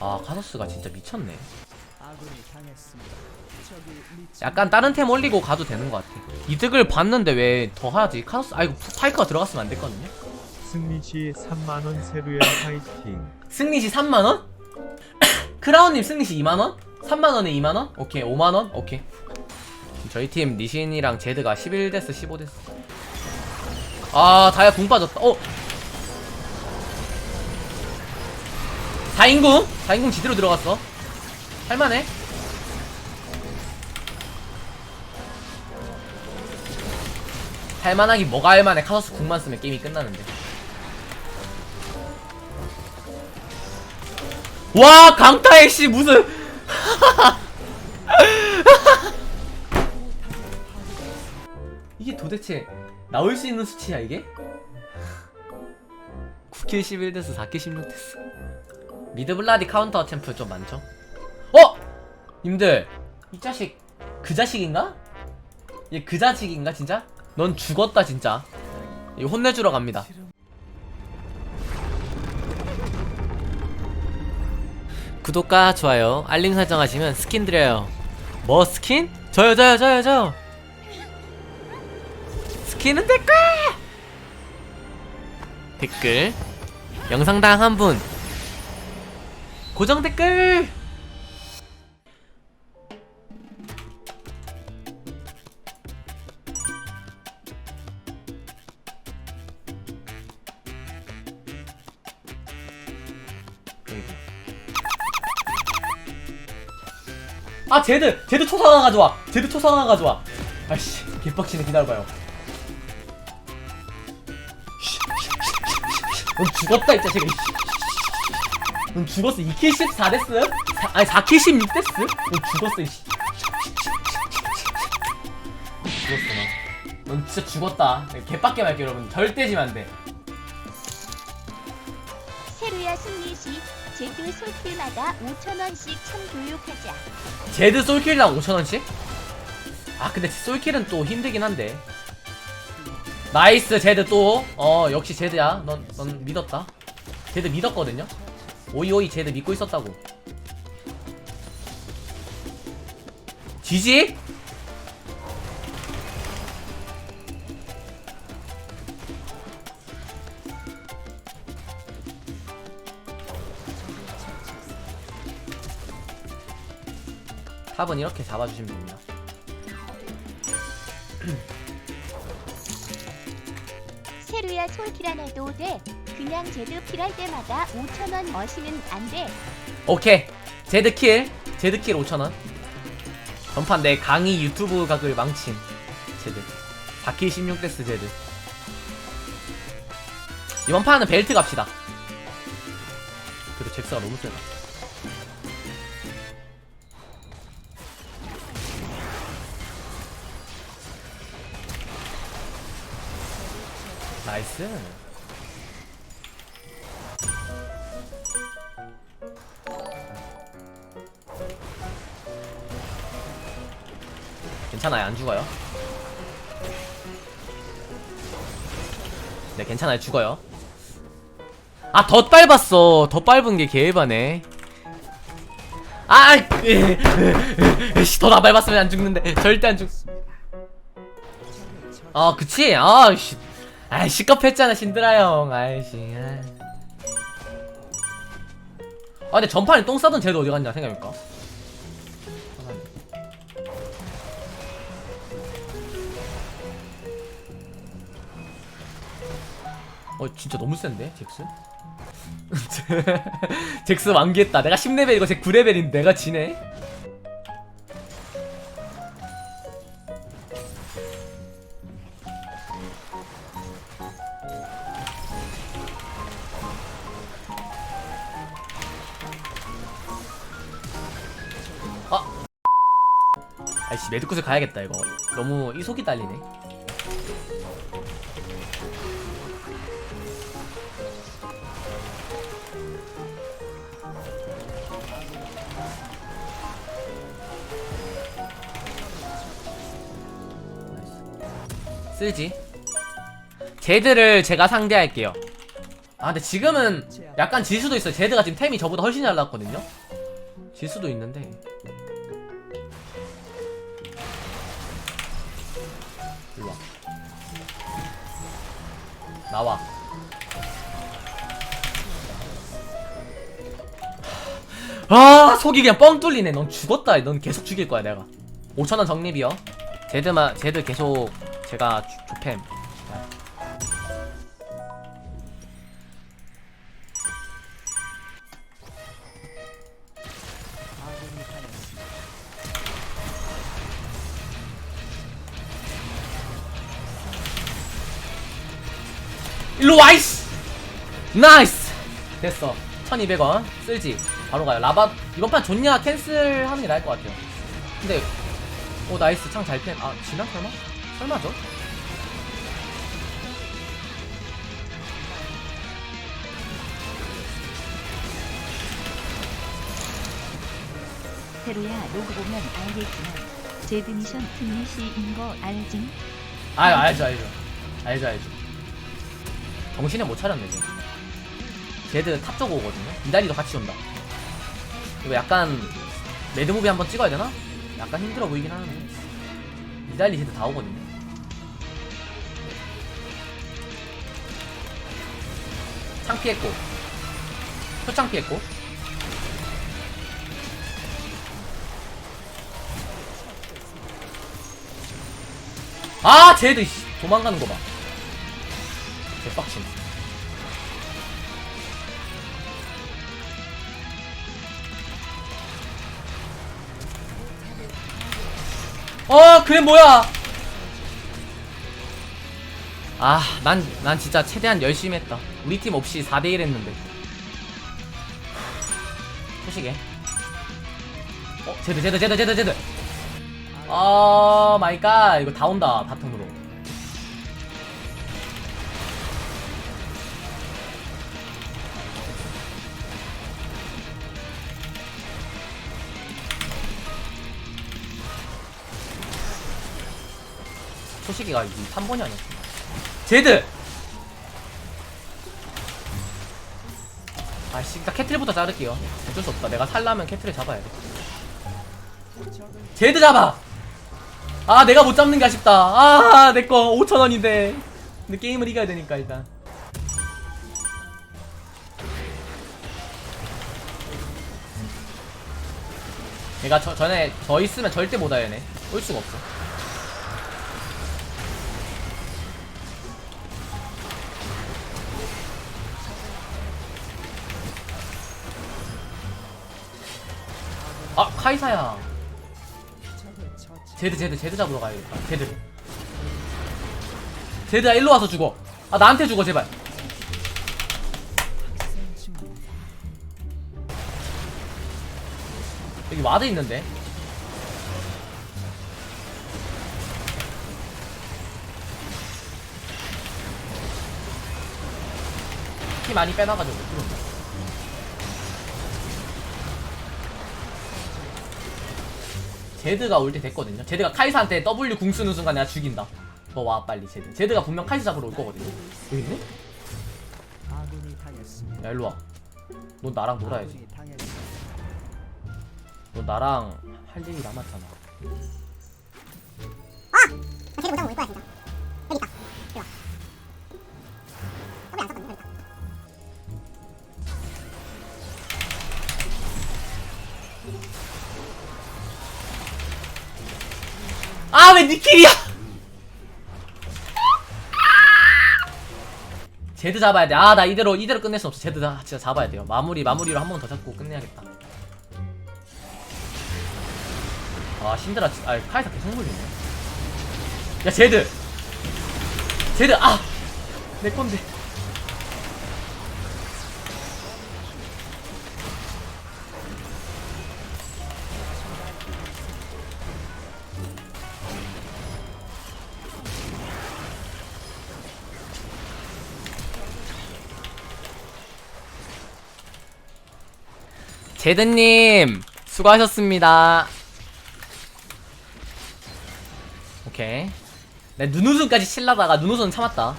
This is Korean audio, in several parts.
아 카소스가 진짜 미쳤네. 약간 다른 템 올리고 가도 되는 것 같아. 이득을 봤는데 왜 더 하지? 카소스 아 이거 파이크가 들어갔으면 안 됐거든요. 승리시 3만원 세루야 파이팅. 승리시 3만원? 크라운님 승리시 2만원? 3만원에 2만원? 오케이 5만원? 오케이. 저희 팀 니신이랑 제드가 11데스 15데스 아 다이아 궁 빠졌다. 어? 4인궁? 4인궁 지대로 들어갔어. 할만해? 할만하기 뭐가 할만해? 카서스 궁만 쓰면 게임이 끝나는데. 와 강타의 씨 무슨 이게 도대체 나올 수 있는 수치야 이게? 9킬 11데스 4킬 16데스 미드블라디 카운터 챔프 좀 많죠? 어! 님들 이 자식 그 자식인가? 얘 그 자식인가 진짜? 넌 죽었다 진짜 이거 혼내주러 갑니다 구독과 좋아요 알림 설정하시면 스킨 드려요 뭐 스킨? 저요 저요 저요 저요 스킨은 댓글 댓글. 영상당 한 분. 고정 댓글. 아 제드 제드 초상화 가져와! 제드 초상화 가져와! 아씨 개빡치네 기다려봐요 넌 죽었다 이 자식아 넌 죽었어 2킬 14 데스? 아니 4킬 16 데스? 넌 죽었어 이씨 죽었어 너. 넌 진짜 죽었다 개빡게 말게 여러분 절대 지면 안돼 세루야 승리 시 제드 솔킬마다 5천원씩 참교육하자. 제드 솔킬당 5천원씩? 아 근데 솔킬은 또 힘들긴 한데 나이스 제드 또 어 역시 제드야. 넌, 넌 믿었다. 제드 믿었거든요? 오이오이 제드 믿고 있었다고. 지지? 탑은 이렇게 잡아주시면 됩니다 안 해도 돼. 그냥 제드 필할 때마다 5천원 머시는 안 돼. 오케이. 제드킬. 제드킬 5천원. 전판 내 강의 유튜브 각을 망친 제드. 4킬 16데스 제드. 이번 판은 벨트 갑시다. 그래도 잭스가 너무 세다 나이스. 괜찮아요. 안 죽어요. 네 괜찮아요. 죽어요. 아 더 빨봤어. 더 빨은 게 개해바네 아 씨, 더 나 밟았으면 안 죽는데. 절대 안 죽. 아 그치? 아 씨 아 시겁했잖아 신드라 형 아이씨 아. 아 근데 전판에 똥 싸던 쟤도 어디 갔냐 생각해볼까 어 진짜 너무 센데 잭스? 잭스 완기했다 내가 10레벨이고 쟤 9레벨인데 내가 지네 아이씨 매드컷을 가야겠다 이거. 너무 이 속이 딸리네. 쓰지. 제드를 제가 상대할게요. 아 근데 지금은 약간 질 수도 있어요. 제드가 지금 템이 저보다 훨씬 잘 나왔거든요. 질 수도 있는데 나와. 아 속이 그냥 뻥 뚫리네. 넌 죽었다. 넌 계속 죽일 거야 내가. 5천원 적립이요. 제드마 제드 계속 제가 조- 조팸 일로 와 이씨. 나이스. 됐어. 1200원. 쓸지. 바로 가요. 라바 이번 판 좋냐 캔슬 하는 게 나을 것 같아요. 근데 오 나이스. 창 잘팬. 아 지나 설마? 설마죠? 세루야 로그 보면 알겠지만 제드 미션 플래시인 거 알지? 아 알죠 알죠. 알죠 알죠 정신을 못 차렸네 지금. 제드 탑쪽 오거든요? 이달리도 같이 온다. 이거 약간 매드무비 한번 찍어야 되나? 약간 힘들어 보이긴 하는데 이달리 제드 다 오거든요? 창 피했고. 표창 피했고. 아 씨, 도망가는 거봐 개빡침 어 그래 뭐야? 아난 난 진짜 최대한 열심히 했다. 우리 팀 없이 4대1 했는데. 소식에. 어 제드 제드 제드 제드 제드. 어 마이 갓. 이거 다 온다 바텀으로 소식이가 이 3번이 아니었구나. 제드! 아씨 일단 캐틀부터 자를게요. 어쩔 수 없다. 내가 살라면 캐틀을 잡아야 돼. 제드 잡아! 아 내가 못 잡는 게 아쉽다. 아 내거 5천원인데. 근데 게임을 이겨야 되니까 일단. 얘가 저, 전에 저 있으면 절대 못 와요 얘네. 올 수가 없어 카이사야. 제드 제드 제드 잡으러 가야겠다 제드 제드야 일로 와서 죽어. 아 나한테 죽어 제발. 여기 와드 있는데? 피 많이 빼놔가지고 못 들어온다 제드가 올 때 됐거든요. 제드가 카이사한테 W 궁 쓰는 순간 내가 죽인다. 너 와 빨리 제드. 제드가 분명 카이사 잡으러 올 거거든요. 여기 있네? 야 일로 와. 너 나랑 놀아야지. 너 나랑 할 일이 남았잖아. 걔도 못하면 올 거야 진짜 아 왜 니킬이야? 제드 잡아야 돼. 아 나 이대로 이대로 끝낼 수 없어. 제드 다 진짜 잡아야 돼요. 마무리 마무리로 한 번 더 잡고 끝내야겠다. 아 신드라 진- 아 카이사 계속 물리네. 야 제드. 제드 아. 내 건데. 제드님 수고하셨습니다. 오케이. 내 눈웃음까지 칠라다가 눈웃음 참았다.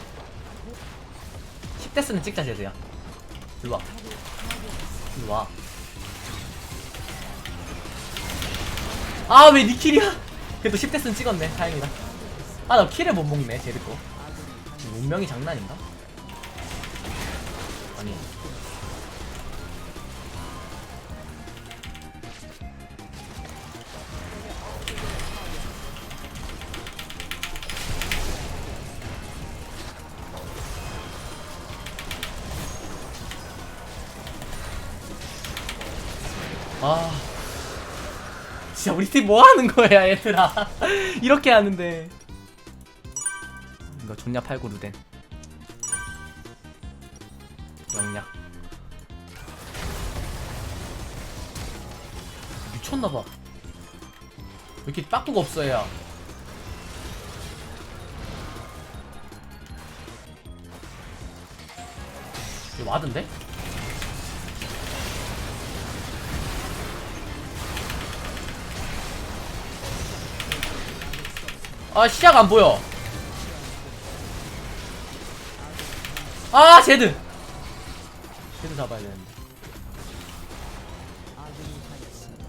10대스는 찍자 제드야. 일로와 일로와 아왜 니킬이야 그래도 10대스는 찍었네 다행이다 아 나 킬을 못 먹네 제드거 운명이 장난인가? 아니 아. 진짜 우리 팀 뭐 하는 거야 얘들아? 이렇게 하는데. 이거 존냐 팔고 루덴. 영약. 미쳤나봐. 왜 이렇게 빠꾸가 없어 이거 와든데? 아 시작 안 보여. 아 제드. 제드 잡아야 되는데.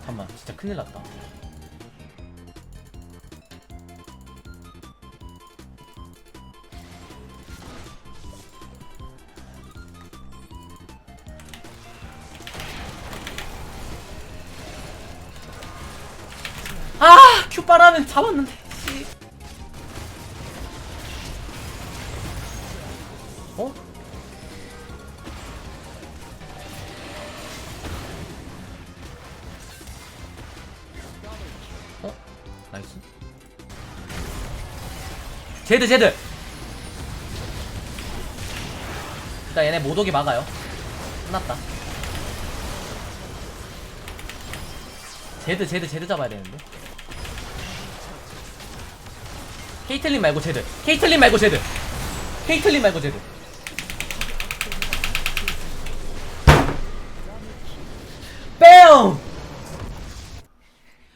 잠만 진짜 큰일 났다. 아 큐바라는 잡았는데. 어? 어? 나이스. 제드 제드. 일단 얘네 못 오게 막아요. 끝났다. 제드 제드 제드 잡아야 되는데. 케이틀린 말고 제드. 케이틀린 말고 제드. 케이틀린 말고 제드.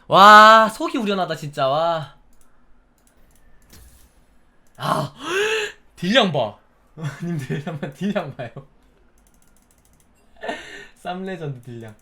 와 속이 우려나다 진짜 와. 아 딜량 봐. 님들 한번 딜량 봐요. 쌈 레전드 딜량.